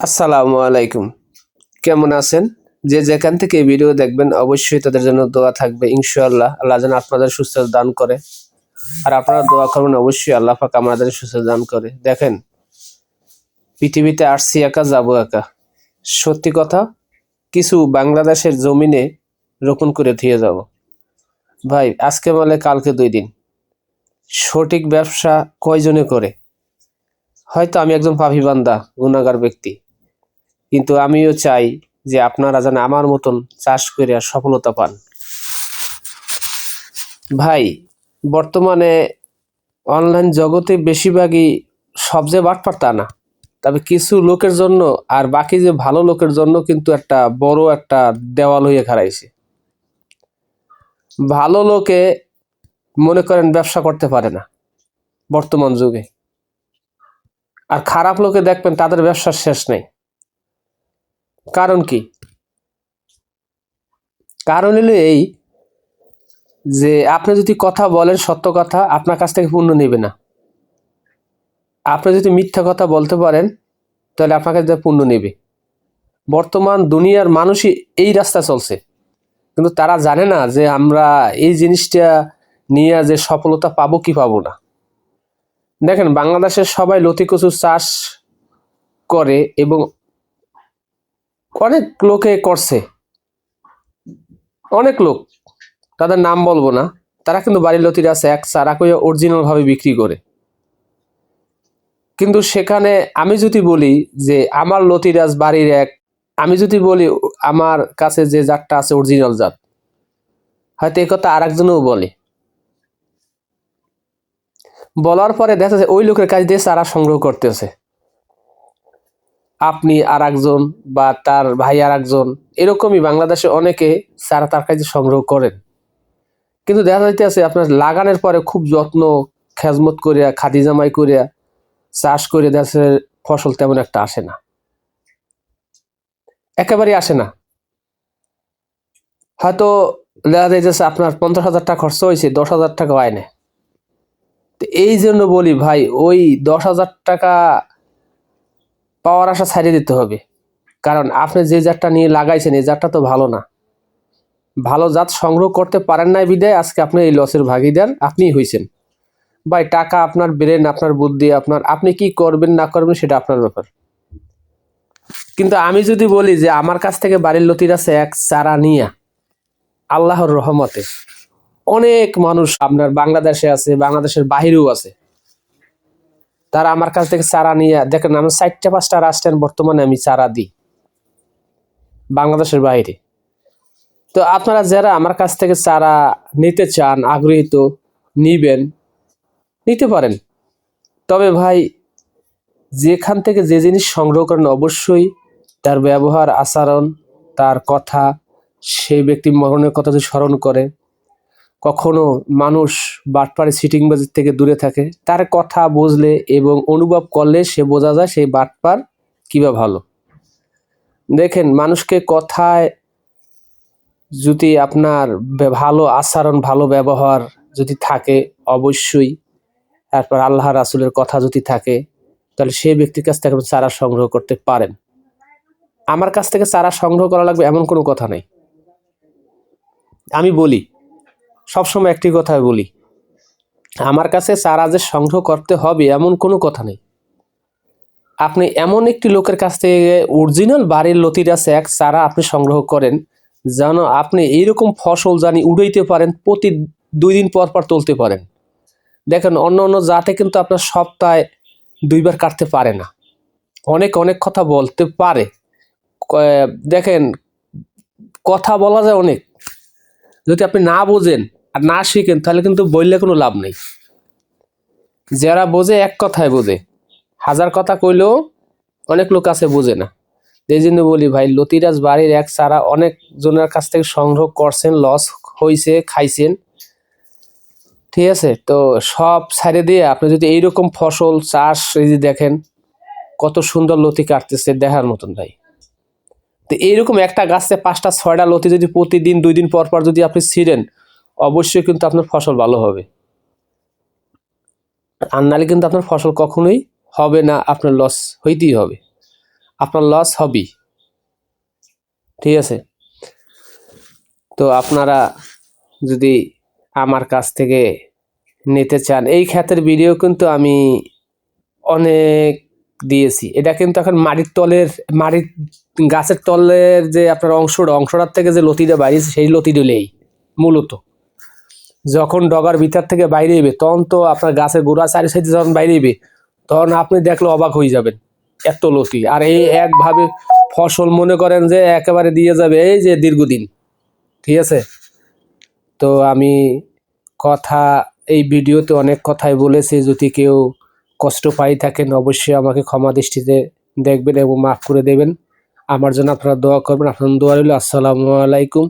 আসসালামু আলাইকুম। কেমন আছেন? যে যেখান থেকে ভিডিও দেখবেন, অবশ্যই তাদের জন্য দোয়া থাকবে, ইনশাআল্লাহ। আল্লাহ যেন আপনাদের সুস্থ দান করে। আর আপনারা দোয়া করবেন, অবশ্যই আল্লাহ পাক আমাদের সুস্থ দান করে। দেখেন, পৃথিবীতে আসছি একা, যাব একা। সত্যি কথা, কিছু বাংলাদেশের জমিনে রোপণ করে দিয়ে যাব। ভাই, আজকে বলে কালকে দুই দিন। সঠিক ব্যবসা কয়জনে করে? হয়তো আমি একজন পাভিবান্দা গুণাগার ব্যক্তি। কিন্তু আমিও চাই যে আপনারা যেন আমার মতন চাষ করে সফলতা পান। ভাই, বর্তমানে অনলাইন জগতে বেশিরভাগই সব যে বাটপার তা না, তবে কিছু লোকের জন্য আর বাকি যে ভালো লোকের জন্য কিন্তু একটা বড় একটা দেওয়াল হয়ে খাড়াইছে। ভালো লোকে মনে করেন ব্যবসা করতে পারে না বর্তমান যুগে। আর খারাপ লোকে দেখবেন তাদের ব্যবসার শেষ নেই। কারণ কি? কারণ হলো এই যে আপনি যদি কথা বলেন সত্য কথা, আপনার কাছ থেকে পূর্ণ নেবে না। আপনি যদি মিথ্যা কথা বলতে পারেন, তাহলে আপনার কাছে পূর্ণ নেবে। বর্তমান দুনিয়ার মানুষই এই রাস্তা চলছে। কিন্তু তারা জানে না যে আমরা এই জিনিসটা নিয়ে যে সফলতা পাবো কি পাবো না। দেখেন, বাংলাদেশের সবাই লতি কচু চাষ করে এবং অনেক লোকে করছে। অনেক লোক। তাদের নাম বলব না। তারা কিন্তু বাড়ির লতির আছে, এক চারা করে অরিজিনাল ভাবে বিক্রি করে। কিন্তু সেখানে আমি যদি বলি যে আমার লতিরাজ বাড়ির এক, আমি যদি বলি আমার কাছে যে জাতটা আছে অরিজিনাল জাত, হয়তো এই কথা আর বলে। বলার পরে দেখা যাচ্ছে ওই লোকের কাছ দিয়ে চারা সংগ্রহ করতেছে। আপনি আর একজন বা তার ভাই আর একজন এরকমই বাংলাদেশে অনেকে চারা তার কাছে সংগ্রহ করেন। কিন্তু দেখা যাইতেছে আপনার লাগানোর পরে খুব যত্ন, খেজমত করিয়া, খাদি জামাই করিয়া, চাষ করে দেশের ফসল তেমন একটা আসে না। একেবারেই আসে না। হয়তো দেখা যাইতেছে আপনার পঞ্চাশ হাজার টাকা খরচ হয়েছে, দশ হাজার টাকা আয় না তো এই জন্য বলি ভাই, ওই দশ হাজার টাকা পাওয়ার আশা ছাড়িয়ে দিতে হবে। কারণ আপনি যে জাতটা নিয়ে লাগাইছেন, এই জাতটা তো ভালো না। ভালো জাত সংগ্রহ করতে পারেন নাই বিদায়, আজকে আপনি এই লসের ভাগিদার আপনিই হয়েছেন ভাই, টাকা আপনার ব্রেন আপনার বুদ্ধি, আপনার, আপনি কি করবেন, না করবেন সেটা আপনার ব্যাপার। কিন্তু আমি যদি বলি যে আমার কাছ থেকে বাড়ির লতির আছে এক চারা নিয়া, আল্লাহর রহমতে অনেক মানুষ আপনার বাংলাদেশে আছে, বাংলাদেশের বাহিরেও আছে। তারা আমার কাছ থেকে চারা নিয়ে, দেখেন আমার চারটা পাঁচটা রাষ্ট্রের বর্তমানে আমি চারা দিই। বাংলাদেশের বাইরে। তো আপনারা যারা আমার কাছ থেকে চারা নিতে চান আগ্রহীত নিবেন, নিতে পারেন। তবে ভাই, যেখান থেকে যে জিনিস সংগ্রহ করেন, অবশ্যই তার ব্যবহার, আচরণ, তার কথা সেই ব্যক্তি মরণের কথা যদি স্মরণ করে কখনো মানুষ বাটপাড়ে সিটিং বাজার থেকে দূরে থাকে, তার কথা বুঝলে এবং অনুভব করলে সে বোঝা যায় সেই বাটপার কিবা ভালো। দেখেন, মানুষকে কথায় যদি আপনার ভালো আচরণ, ভালো ব্যবহার যদি থাকে, অবশ্যই তারপর আল্লাহ রাসুলের কথা যদি থাকে, তাহলে সেই ব্যক্তির কাছ থেকে চারা সংগ্রহ করতে পারেন। আমার কাছ থেকে চারা সংগ্রহ করা লাগবে এমন কোনো কথা নেই। আমি বলি সবসময় একটি কথা বলি, আমার কাছে চারা যে সংগ্রহ করতে হবে এমন কোনো কথা নেই। আপনি এমন একটি লোকের কাছ থেকে অরিজিনাল বাড়ির লতির এক চারা আপনি সংগ্রহ করেন, যেন আপনি এইরকম ফসল জানি উড়াইতে পারেন, প্রতি দুই দিন পর পর তুলতে পারেন। দেখেন, অন্য অন্য জাতে কিন্তু আপনার সপ্তাহে দুইবার কাটতে পারে না। অনেক অনেক কথা বলতে পারে। দেখেন, কথা বলা যায় অনেক। যদি আপনি না বোঝেন আর না শিখেন, তাহলে কিন্তু বললে কোনো লাভ নেই। যারা বোঝে, এক কথায় বোঝে। হাজার কথা কইলেও অনেক লোক আছে বোঝে না। এই জন্য বলি ভাই, লতিরাজ বাড়ির এক সারা অনেক জনের কাছ থেকে সংগ্রহ করছেন, লস হয়েছে খাইছেন। ঠিক আছে? তো সব ছাড়ে দিয়ে আপনি যদি এইরকম ফসল, চাষ এই যে দেখেন, কত সুন্দর লতি কাটতেছে দেখার মতন ভাই। তো এইরকম একটা গাছে পাঁচটা, ছয়টা লতি যদি প্রতিদিন, দুই দিন পর পর যদি আপনি ছিঁড়েন অবশ্যই কিন্তু আপনার ফসল ভালো হবে। আর নাহলে কিন্তু আপনার ফসল কখনোই হবে না, আপনার লস হইতেই হবে। আপনার লস হবেই। ঠিক আছে? তো আপনারা যদি আমার কাছ থেকে নিতে চান, এই খ্যাতের ভিডিও কিন্তু আমি অনেক দিয়েছি। এটা কিন্তু এখন মাটির তলের, মাটির গাছের তলের যে আপনার অংশটা, অংশটার থেকে যে লতিটা বাইরেছে সেই লতি দিলেই মূলত। যখন ডগার ভিতর থেকে বাইরে এবে তখন তো আপনার গাছের গোড়া চারি সাইডে যখন বাইরে এবে তখন আপনি দেখলে অবাক হয়ে যাবেন, এত লতি। আর এই একভাবে ফসল মনে করেন যে একেবারে দিয়ে যাবে এই যে দীর্ঘদিন, ঠিক আছে? তো আমি কথা, এই ভিডিওতে অনেক কথাই বলেছি, যদি কেউ কষ্ট পাই থাকেন, অবশ্যই আমাকে ক্ষমা দৃষ্টিতে দেখবেন এবং মাফ করে দেবেন। আমার জন্য আপনারা দোয়া করবেন। আপনার দোয়া রইল, আসসালামু আলাইকুম।